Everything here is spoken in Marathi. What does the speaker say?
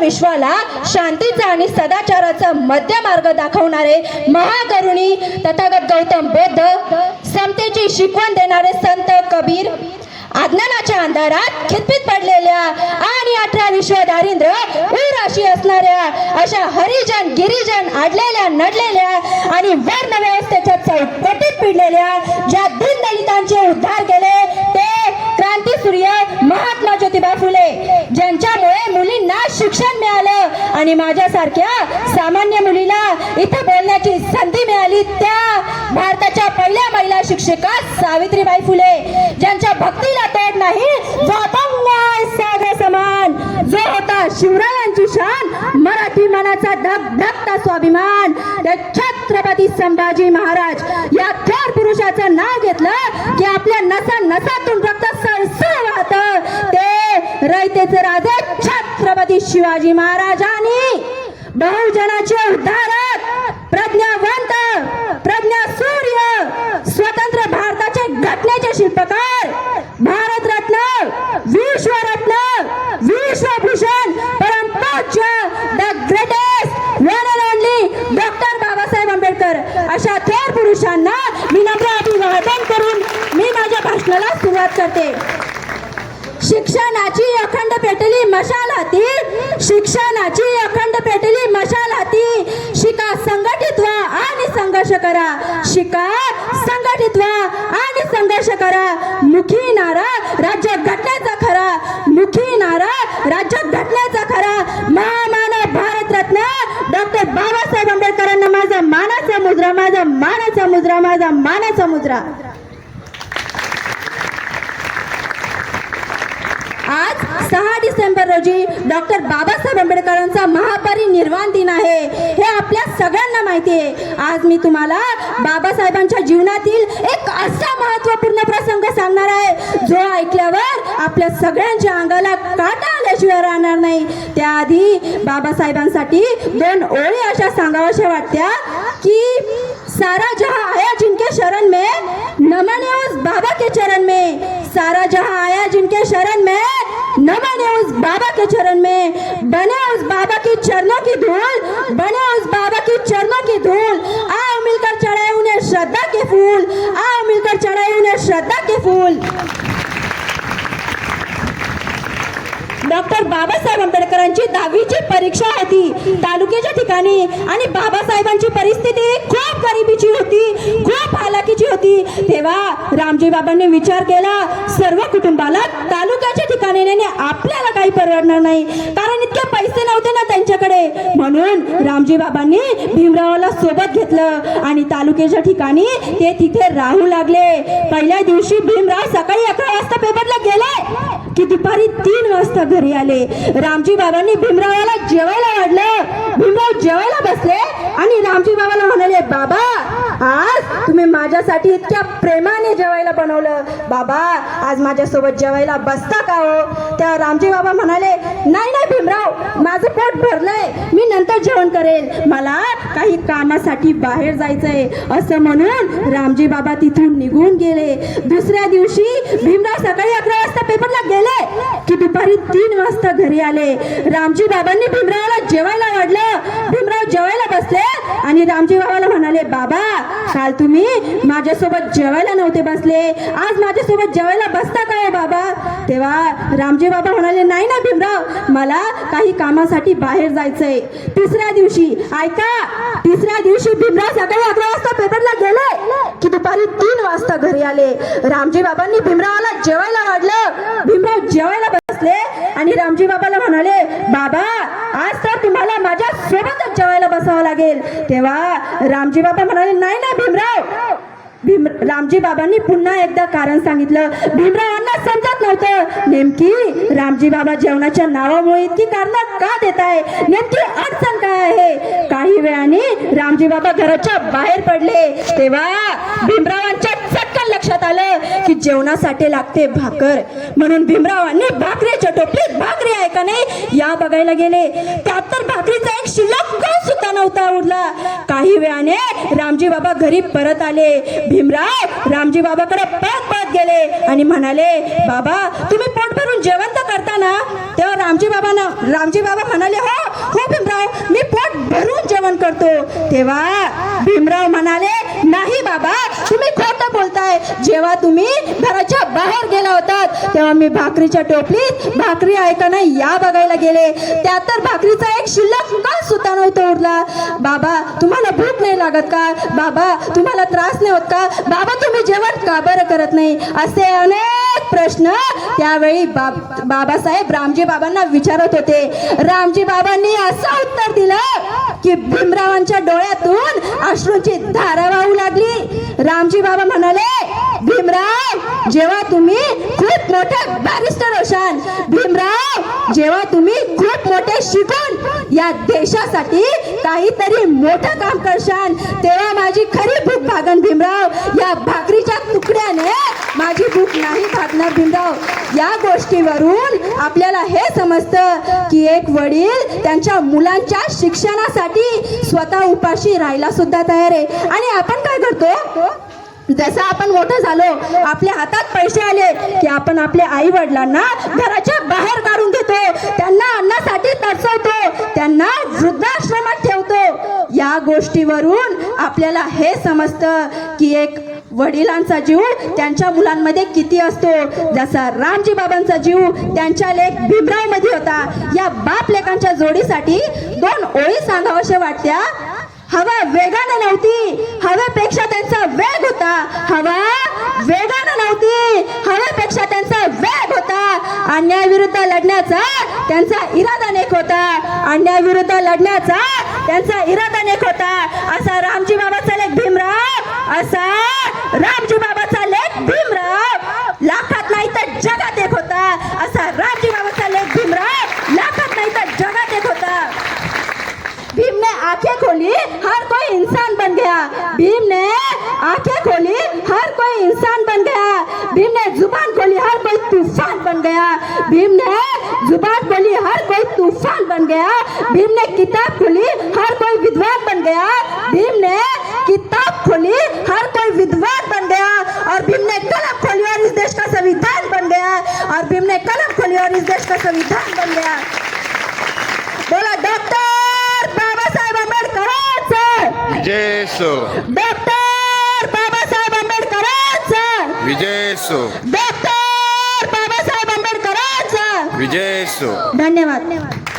विश्वाला शांतीचा आणि सदाचाराचा मध्य मार्ग दाखवणारे महाकरुणी तथागत गौतम बुद्ध समतेची शिकवण देणारे संत कबीर अज्ञानाच्या अंधारात खितपीत पडलेल्या आणि अठरा विश्व दारिद्र्य उराशी असणाऱ्या अशा हरिजन गिरिजन अडलेल्या नडलेल्या आणि वर्ण व्यवस्थेच्या चौकटीत पिडलेल्या ज्या शिक्षण मिळालं आणि माझ्यासारख्या सामान्य मुलीला इथं बोलण्याची संधी मिळाली त्या भारताच्या पहिल्या महिला शिक्षिका सावित्रीबाई फुले ज्यांच्या भक्तीला तोड नाही जो साधा समान जो होता शिवरायांची शान मराठी मनाचा धगधगता स्वाभिमान. छत्रपती संभाजी महाराज या थोर पुरुषाचं नाव घेतलं की आपल्या नसा नसातून रक्त सरसळ वाहत. ते रयतेचे राजे छत्रपती शिवाजी महाराजांनी बहुजनाचे उद्धारक प्रज्ञावंत प्रज्ञा सूर्य स्वतंत्र भारताचे घटनेचे शिल्पकार भारतरत्न विश्वरत्न विश्वभूषण परमपूज्य the greatest one and only doctor Babasaheb Ambedkar. अशा थोर पुरुषांना मी नम्र अभिवादन करून मी माझ्या भाषणाला सुरुवात करते. शिक्षणाची अखंड पेटली मशाल हाती शिक्षणाची अखंड पेटली मशाल हाती शिका संघटित व्हा आणि संघर्ष करा. शिका संघटित व्हा आणि संघर्ष करा. मुखी नारा राज्य घटनेचा खरा मुखी नारा राज्य घटनेचा खरा महामानव भारतरत्न डॉक्टर बाबासाहेब आंबेडकरांना माझा मानाचा मुद्रा माझा मानाचा मुद्रा माझा मानाचा मुद्रा आज सहा डिसेंबर रोजी डॉक्टर बाबासाहेब आंबेडकरांचा महापरिनिर्वाण दिन आहे. हे आपल्या सगळ्यांना माहिती आहे. आज मी तुम्हाला बाबासाहेबांच्या जीवनातील एक असा महत्त्वपूर्ण प्रसंग सांगणार आहे. जो ऐकल्यावर आपल्या सगळ्यांच्या अंगाला काटा आल्याशिवाय राहणार नाही. त्याआधी बाबासाहेबांसाठी दोन ओळी अशा सांगाव्याशा वाटत्या की सारा जहां आया जिनके शरण में नमन उस बाबा के चरण में. सारा जहां आया जिनके शरण में न बने उस बाबा के चरण में बने उस बाबा की चरणों की धूल बने उस बाबा की चरणों की धूल। आओ मिलकर चढ़ाए उन्हें श्रद्धा के फूल आओ मिलकर चढ़ाए उन्हें श्रद्धा के फूल। डॉक्टर बाबासाहेब आंबेडकरांची दहावीची परीक्षा होती. तालुक्याच्या ठिकाणी आणि बाबासाहेबांची परिस्थिती खूप गरिबीची होती खूप हालाकीची होती. तेव्हा रामजी बाबांनी विचार केला सर्व कुटुंबाला तालुक्याच्या ठिकाणी नेणे आपल्याला काही परवडणार नाही. कारण इतके पैसे नव्हते ना त्यांच्याकडे. म्हणून रामजी बाबांनी भीमरावाला सोबत घेतलं आणि तालुक्याच्या ठिकाणी ते तिथे राहू लागले. पहिल्या दिवशी भीमराव सकाळी अकरा वाजता पेपरला गेले की दुपारी तीन वाजता घरी आले. रामजी बाबांनी भीमरावाला जेवायला वाढलं. भीमराव जेवायला बसले आणि रामजी बाबाला म्हणाले बाबा आज तुम्ही माझ्यासाठी इतक्या प्रेमाने जेवायला बनवलं. बाबा आज माझ्यासोबत जेवायला बसता का हो? त्या रामजी बाबा म्हणाले नाही नाही भीमराव माझं पोट भरलंय. मी नंतर जेवण करेल मला काही कामासाठी बाहेर जायचंय. असं म्हणून रामजी बाबा तिथून निघून गेले. दुसऱ्या दिवशी भीमराव सकाळी अकरा वाजता पेपरला गेले की दुपारी तीन वाजता घरी आले. रामजी बाबांनी भीमरावला जेवायला वाढलं. जेवायला बसले आणि रामजी बाबाला म्हणाले बाबा काल तुम्ही माझ्यासोबत जेवायला नव्हते बसले. आज माझ्यासोबत जेवायला बसता का बाबा? तेव्हा रामजी बाबा म्हणाले नाही ना भीमराव मला काही कामासाठी बाहेर जायचंय. तिसऱ्या दिवशी ऐका तिसऱ्या दिवशी भीमराव सकाळी अकरा वाजता पेपरला गेले की दुपारी तीन वाजता घरी आले. रामजी बाबांनी भीमरावाला जेवायला वाढलं. भीमराव जेवायला बसले आणि रामजी बाबाला म्हणाले बाबा आज तर तुम्हाला माझ्या सोबतच जेवायला बसावं लागेल. तेव्हा रामजी बाबा म्हणाले नाही ना भीमराव. भीम रामजी बाबांनी पुन्हा एकदा कारण सांगितलं. भीमरावांना समजत नव्हतं. नेमकी रामजी बाबा जेवणाच्या नावामुळे इतकी कारण का देत आहे नेमकी अडचण काय आहे? काही वेळाने रामजी बाबा घराच्या बाहेर पडले. तेव्हा भीमरावांच्या चटकन लक्षात आलं. जेवणासाठी लागते भाकर. म्हणून भीमरावांनी भाकरीच्या टोपलीत भाकरी आहे का नाही या बघायला गेले. त्यात तर भाकरीचा एक शिल्लक कण सुद्धा नव्हता उरला. काही वेळाने रामजी बाबा घरी परत आले. भीमराव रामजी बाबाकडे पळत पळत गेले आणि म्हणाले बाबा तुम्ही पोट भरून जेवण तर करता ना? तेव्हा रामजी बाबांना रामजी बाबा म्हणाले हो हो भीमराव मी पोट भरून जेवण करतो. तेव्हा भीमराव म्हणाले नाही बाबा तुम्ही खोटं बोलताय जेव्हा तुम्ही घराच्या बाहेर गेला होतात तेव्हा मी भाकरीच्या टोपलीत भाकरी आहे का नाही या बघायला गेले. त्यात तर भाकरीचा एक शिल्लक का सुद्धा नव्हतं उरला? बाबा तुम्हाला भूक नाही लागत का? बाबा तुम्हाला त्रास नाही होत का? बाबा तुम्ही जेवण का बरं करत नाही? असे अनेक प्रश्न त्यावेळी बाब बाबासाहेब रामजी बाबांना विचारत होते. रामजी बाबांनी असं उत्तर दिलं की भीमरावांच्या डोळ्यातून अश्रूंची धारा वाहू लागली. रामजी बाबा म्हणाले भीमराव जेव्हा तुम्ही खूप मोठे बॅरिस्टर होशाल भीमराव जेव्हा तुम्ही खूप मोठे शिकून या देशासाठी काहीतरी मोठं काम करशाल तेव्हा माझी खरी भूक भागन भीमराव. या भाकरीच्या तुकड्याने माझी भूक नाही भागणार भीमराव. या गोष्टीवरून आपल्याला हे समजतं की एक वडील त्यांच्या मुलांच्या शिक्षणासाठी स्वतः उपाशी राहायला सुद्धा तयार आहे. आणि आपण काय करतो? जसं आपण मोठं झालो आपल्या हातात पैसे आले की आपण आपल्या आई वडिलांना घराच्या बाहेर काढून देतो त्यांना अन्नासाठी तरसवतो. त्यांना वृद्धाश्रमात ठेवतो. या गोष्टीवरून आपल्याला हे समजतं की एक वडिलांचा जीव त्यांच्या मुलांमध्ये किती असतो. जसा रामजी बाबांचा जीव त्यांच्या लेख भीमरावमध्ये होता. या बाप लेखांच्या जोडीसाठी दोन ओळी सांगावशे वाटत्या. हवा वेगानं नव्हती. हवेपेक्षा त्यांचा वेग होता. हवा वेगानं नव्हती. हवेपेक्षा त्यांचा वेग होता. अन्यायाविरुद्ध लढण्याचा त्यांचा इरादा नेक होता. अन्यायाविरुद्ध लढण्याचा त्यांचा इरादा नेक होता. असा रामजी बाबाचा लेख भीमराव असा रामजी बाबाचा लेख भीमराव. लाखात नाही तर जगात एक होता. असा रामजी बाबाचा लेख भीमराव लाखात नाही तर जगात एक होता भीम ने आंखें खोली हर कोई इंसान बन गया। भीम ने आंखें खोली हर कोई इंसान बन गया। भीम ने जुबान खोली हर कोई तूफान बन गया। भीम ने जुबान खोली हर कोई तूफान बन गया। भीम ने किताब खोली हर कोई विद्वान बन गया। भीम ने किताब खोली हर कोई विद्वान बन गया। और भीम ने कलम खोली और इस देश का संविधान बन गया। और भीम ने कलम खोली और इस देश का संविधान बन गया बोला डॉक्टर बाबासाहेब आंबेडकरांचं विजय सो डॉक्टर बाबासाहेब आंबेडकरांचं. विजय सो डॉक्टर बाबासाहेब आंबेडकरांचं. विजय सो धन्यवाद.